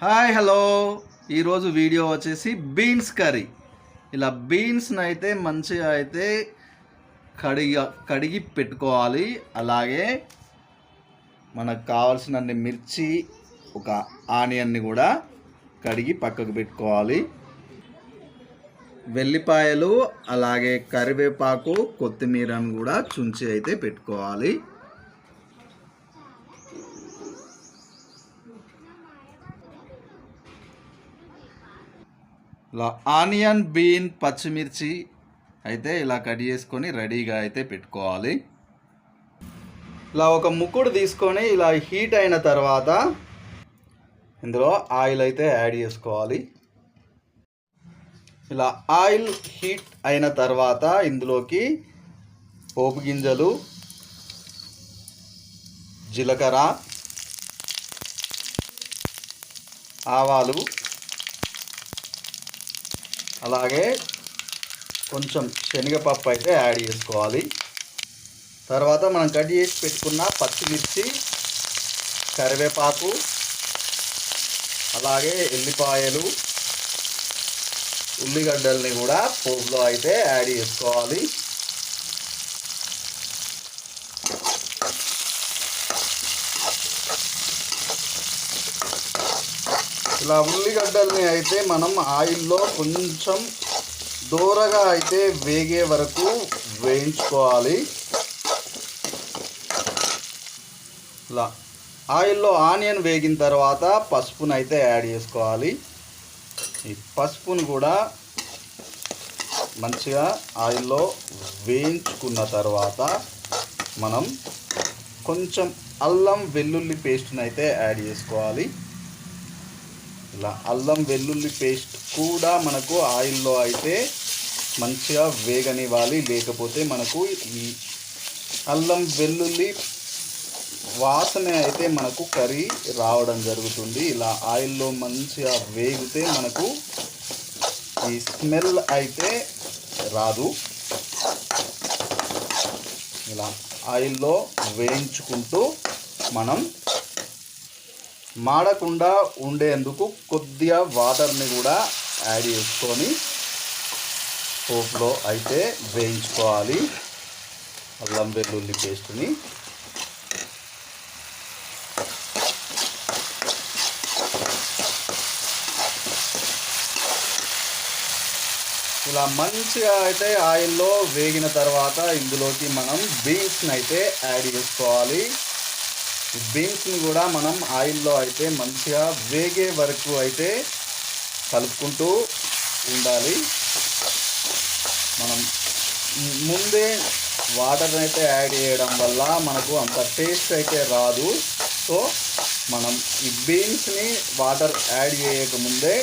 Hi hello. ఈరోజు video వచ్చేసి beans curry. ఇలా బీన్స్ని అయితే మంచిగా అయితే కడిగి కడిగి పెట్టుకోవాలి. అలాగే మనకు కావాల్సినన్ని మిర్చి ఒక ఆనియన్ని కూడా కడిగి పక్కకు పెట్టుకోవాలి. వెల్లిపాయలు అలాగే కరివేపాకు కొత్తిమీరను కూడా చుంచి అయితే పెట్టుకోవాలి. ఇలా ఆనియన్ బీన్ పచ్చిమిర్చి అయితే ఇలా కట్ చేసుకొని రెడీగా అయితే పెట్టుకోవాలి. ఇలా ఒక ముక్కుడు తీసుకొని ఇలా హీట్ అయిన తర్వాత ఇందులో ఆయిల్ అయితే యాడ్ చేసుకోవాలి. ఇలా ఆయిల్ హీట్ అయిన తర్వాత ఇందులోకి పోపు గింజలు జీలకర్ర ఆవాలు అలాగే కొంచెం శనగపప్పు అయితే యాడ్ చేసుకోవాలి. తర్వాత మనం కట్ చేసి పెట్టుకున్న పచ్చిమిర్చి కరివేపాకు అలాగే ఎల్లిపాయలు ఉల్లిగడ్డల్ని కూడా పోపులో అయితే యాడ్ చేసుకోవాలి. ఇలా ఉల్లిగడ్డల్ని అయితే మనం ఆయిల్లో కొంచెం దూరగా అయితే వేగే వరకు వేయించుకోవాలి. ఇలా ఆయిల్లో ఆనియన్ వేగిన తర్వాత పసుపును అయితే యాడ్ చేసుకోవాలి. ఈ పసుపును కూడా మంచిగా ఆయిల్లో వేయించుకున్న తర్వాత మనం కొంచెం అల్లం వెల్లుల్లి పేస్ట్ని అయితే యాడ్ చేసుకోవాలి. ఇలా అల్లం వెల్లుల్లి పేస్ట్ కూడా మనకు ఆయిల్లో అయితే మంచిగా వేగనివ్వాలి. లేకపోతే మనకు ఈ అల్లం వెల్లుల్లి వాసన అయితే మనకు కర్రీ రావడం జరుగుతుంది. ఇలా ఆయిల్లో మంచిగా వేగితే మనకు ఈ స్మెల్ అయితే రాదు. ఇలా ఆయిల్లో వేయించుకుంటూ మనం మాడకుండా ఉండేందుకు కొద్దిగా వాటర్ని కూడా యాడ్ చేసుకొని పోపులో అయితే వేయించుకోవాలి. అల్లం వెల్లుల్లి పేస్ట్ని. ఇలా మంచిగా అయితే ఆయిల్లో వేగిన తర్వాత ఇందులోకి మనం బీన్స్ని అయితే యాడ్ చేసుకోవాలి. బీన్స్ని కూడా మనం ఆయిల్లో అయితే మంచిగా వేగే వరకు అయితే కలుపుకుంటూ ఉండాలి. మనం ముందే వాటర్ అయితే యాడ్ చేయడం వల్ల మనకు అంత టేస్ట్ అయితే రాదు. సో మనం ఈ బీన్స్ని వాటర్ యాడ్ చేయకముందే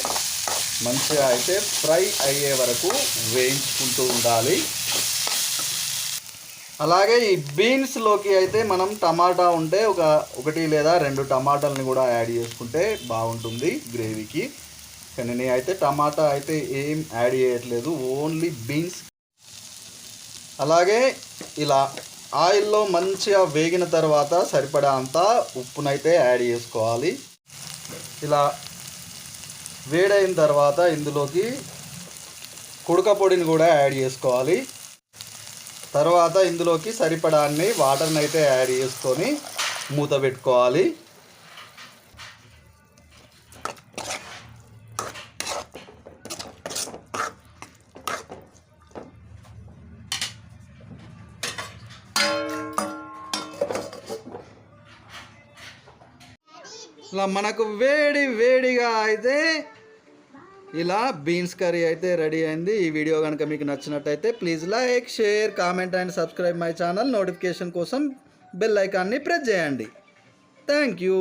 మంచిగా అయితే ఫ్రై అయ్యే వరకు వేయించుకుంటూ ఉండాలి. అలాగే ఈ బీన్స్లోకి అయితే మనం టమాటా ఉంటే ఒక ఒకటి లేదా రెండు టమాటాలని కూడా యాడ్ చేసుకుంటే బాగుంటుంది గ్రేవీకి. కానీ నేను అయితే టమాటా అయితే ఏం యాడ్ చేయట్లేదు ఓన్లీ బీన్స్. అలాగే ఇలా ఆయిల్లో మంచిగా వేగిన తర్వాత సరిపడా అంత ఉప్పునైతే యాడ్ చేసుకోవాలి. ఇలా వేడైన తర్వాత ఇందులోకి కుడక పొడిని కూడా యాడ్ చేసుకోవాలి. తర్వాత ఇందులోకి సరిపడాన్ని వాటర్ని అయితే యాడ్ చేసుకొని మూత పెట్టుకోవాలి. ఇలా మనకు వేడి వేడిగా అయితే ఇలా బీన్స్ కర్రీ అయితే రెడీ అయింది. ఈ వీడియో కనుక మీకు నచ్చినట్టయితే please like share comment and subscribe my channel. Notification కోసం బెల్ ఐకాన్ని ప్రెస్ చేయండి. Thank you.